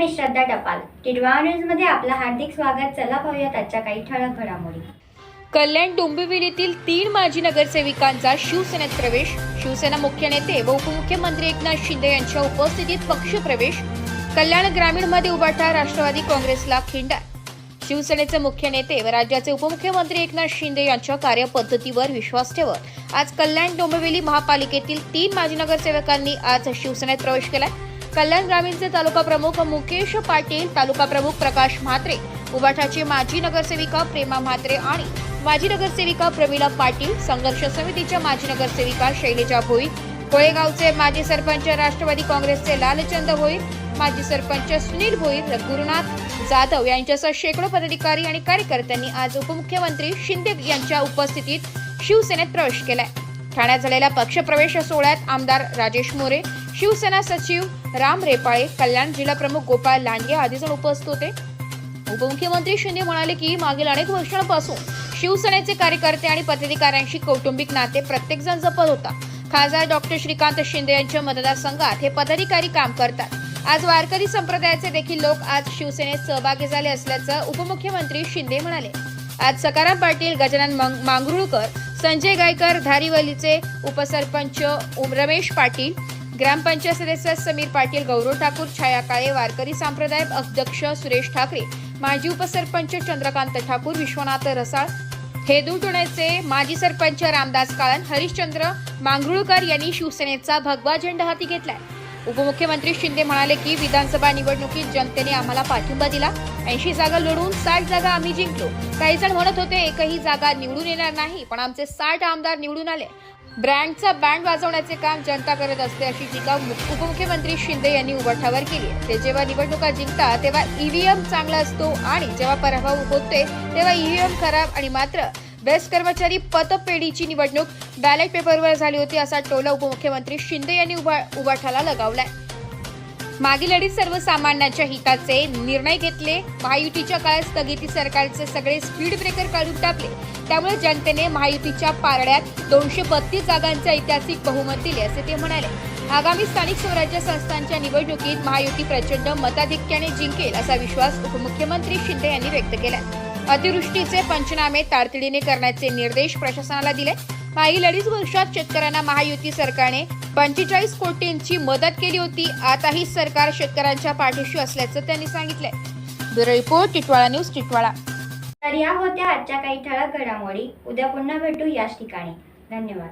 मी श्रद्धा टपाल. टिडवा न्यूजमध्ये आपलं हार्दिक स्वागत. चला पाहूयात आजच्या काही ठळक घडामोडी. कल्याण डोंबिवलीतील तीन माजी नगरसेविकांचा शिवसेनेत प्रवेश. शिवसेना मुख्य नेते व उपमुख्यमंत्री एकनाथ शिंदे यांच्या उपस्थितीत पक्षप्रवेश. कल्याण ग्रामीणमध्ये उभाटा राष्ट्रवादी काँग्रेसला खिंडा शिवसेनेचे मुख्य नेते व राज्याचे उपमुख्यमंत्री एकनाथ शिंदे यांच्या कार्यपद्धतीवर विश्वास ठेवत. आज कल्याण डोंबिवली महापालिकेतील तीन माजी नगरसेवकांनी आज शिवसेनेत प्रवेश केलाय. कल्याण ग्रामीणचे तालुका प्रमुख मुकेश पाटील तालुका प्रमुख प्रकाश म्हात्रे उबाठाची माजी नगरसेविका प्रेमा म्हात्रे आणि माजी नगरसेविका प्रमिला पाटील संघर्ष समितीच्या माजी नगरसेविका शैलेजा भोई कोळेगावचे माजी सरपंच राष्ट्रवादी काँग्रेसचे लालचंद भोईर माजी सरपंच सुनील भोईर गुरुनाथ जाधव यांच्यासह शेकडो पदाधिकारी आणि कार्यकर्त्यांनी आज उपमुख्यमंत्री शिंदे यांच्या उपस्थितीत शिवसेनेत प्रवेश केलाय. ठाण्यात झालेल्या पक्षप्रवेश सोहळ्यात आमदार राजेश मोरे शिवसेना सचिव राम रेपाळे कल्याण जिल्हा प्रमुख गोपाळ लांडगे आदी जण उपस्थित होते. उपमुख्यमंत्री शिंदे म्हणाले की मागील अनेक वर्षांपासून शिवसेनेचे कार्यकर्ते आणि पदाधिकाऱ्यांशी कौटुंबिक नाते प्रत्येक जण जपत होता. खासदार डॉक्टर श्रीकांत शिंदे यांच्या मतदारसंघात हे पदाधिकारी काम करतात. आज वारकरी संप्रदायाचे देखील लोक आज शिवसेनेत सहभागी झाले असल्याचं उपमुख्यमंत्री शिंदे म्हणाले. आज सकाराम पाटील गजानन मंग- मांगरुळकर संजय गायकर धारीवलीचे उपसरपंच उम- रमेश पाटील ग्रामपंचायत सदस्य समीर पाटील गौरव ठाकूर छाया काळे वारकरी संप्रदाय अध्यक्ष सुरेश ठाकरे माजी उपसरपंच चंद्रकांत ठाकूर विश्वनाथ रसाळ हेदुटोण्याचे माजी सरपंच रामदास काळन हरिश्चंद्र मांगरुळकर यांनी शिवसेनेचा भगवा झेंडा हाती घेतलाय. उपमुख्यमंत्री शिंदे म्हणाले की विधानसभा निवडणुकीत जनतेने आम्हाला पाठिंबा दिला. ऐंशी जागा लढवून साठ जागा आम्ही जिंकलो. काही जण म्हणत होते एकही जागा निवडून येणार नाही पण आमचे साठ आमदार निवडून आले. ब्रँडचा बँड वाजवण्याचे काम जनता करत असते अशी टीका उपमुख्यमंत्री शिंदे यांनी उबठावर केली ते जेव्हा निवडणुका जिंकतात तेव्हा ईव्हीएम चांगला असतो आणि जेव्हा पराभव होते तेव्हा ईव्हीएम खराब आणि मात्र बेस्ट कर्मचारी पतपेढीची निवडणूक बॅलेट पेपरवर झाली होती असा टोला उपमुख्यमंत्री शिंदे यांनी उभा उबाठाला लगावलाय. मागील अडीच सर्वसामान्यांच्या हिताचे निर्णय घेतले. महायुतीच्या काळात स्थगिती सरकारचे सगळे स्पीड ब्रेकर काढून टाकले. त्यामुळे जनतेने महायुतीच्या पारड्यात दोनशे बत्तीस जागांचे ऐतिहासिक बहुमत दिले असे ते म्हणाले. आगामी स्थानिक स्वराज्य संस्थांच्या निवडणुकीत महायुती प्रचंड मताधिक्याने जिंकेल असा विश्वास उपमुख्यमंत्री शिंदे यांनी व्यक्त केला अतिवृष्टीचे पंचनामे तातडीने करण्याचे निर्देश प्रशासनाला दिले. मागील अडीच वर्षात शेतकऱ्यांना महायुती सरकारने पंचेचाळीस कोटींची मदत केली होती. आताही सरकार शेतकऱ्यांच्या पाठीशी असल्याचं त्यांनी सांगितलंय. Bureau report Titwala news Titwala. तर या होत्या आजच्या काही ठळक घडामोडी. उद्या पुन्हा भेटू याच ठिकाणी. धन्यवाद.